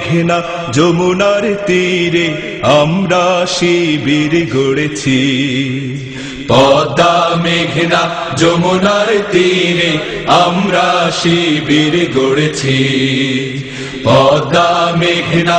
মেঘনা যমুনার তীরে আমরা শিবির গড়েছি। পদ্মা, মেঘনা, যমুনার তীরে আমরা শিবির গড়েছি। পদ্মা, মেঘনা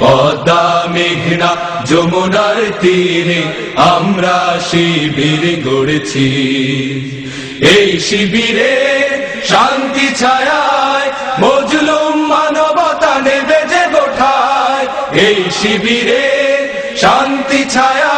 পদ্মা মেঘনা যমুনার তীরে আমরা শিবির গড়েছি। এই শিবিরে শান্তি ছায় মজলুম মানবতা নেবে যে গোঠায়। এই শিবিরে শান্তি ছায়া